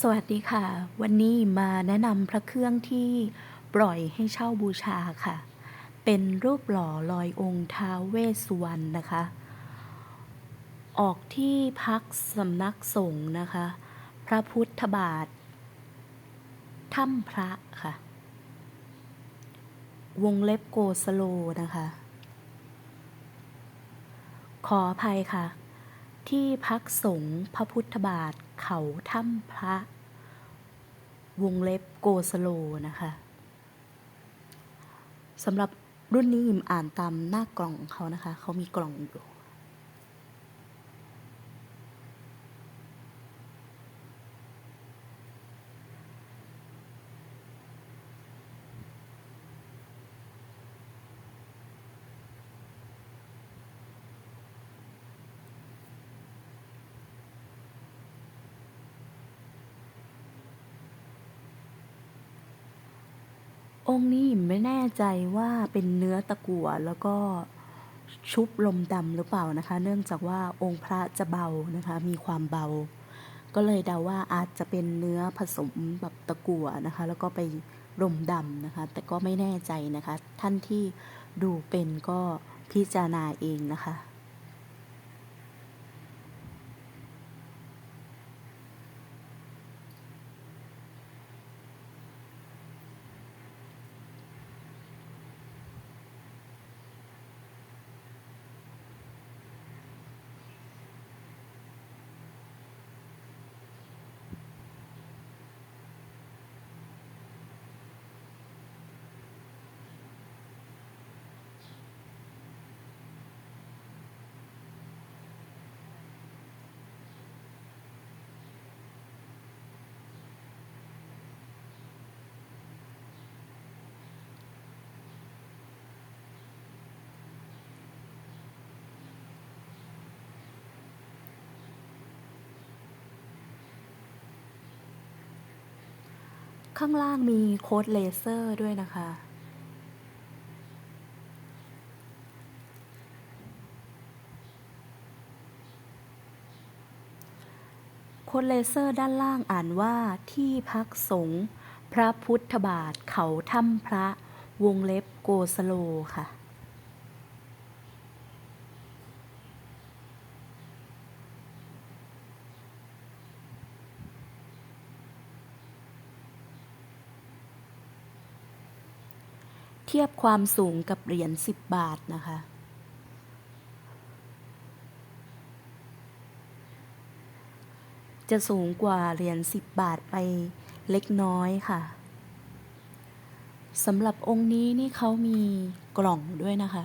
สวัสดีค่ะ วันนี้มาแนะนำพระเครื่องที่ปล่อยให้เช่าบูชาค่ะ เป็นรูปหล่อลอยองค์ท้าวเวสสุวรรณนะคะ ออกที่พักสำนักสงฆ์นะคะ พระพุทธบาทถ้ำพระค่ะ วงเล็บโกสโลนะคะ ขออภัยค่ะ ที่พักสงฆ์พระพุทธบาทเขาถ้ำพระ วงเล็บโกสโลนะคะสำหรับรุ่นนี้อิมอ่านตามหน้ากล่องเขานะคะ เขามีกล่องอยู่ องค์นี้ไม่แน่ใจว่าเป็นเนื้อตะกั่วแล้วก็ชุบลมดำหรือเปล่านะคะ เนื่องจากว่าองค์พระจะเบานะคะ มีความเบา ก็เลยเดาว่าอาจจะเป็นเนื้อผสมแบบตะกั่วนะคะ แล้วก็ไปลมดำนะคะ แต่ก็ไม่แน่ใจนะคะ ท่านที่ดูเป็นก็พิจารณาเองนะคะ ข้างล่างมีโค้ดเลเซอร์ด้วยนะคะ โค้ดเลเซอร์ด้านล่างอ่านว่าที่พักสงฆ์พระพุทธบาทเขาถ้ำพระวงเล็บโกสโลค่ะ ทียบความสูงกับเหรียญ10 บาทนะคะ จะสูงกว่าเหรียญ10 บาทไปเล็กน้อยค่ะสำหรับองค์นี้นี่เขามีกล่องด้วยนะคะ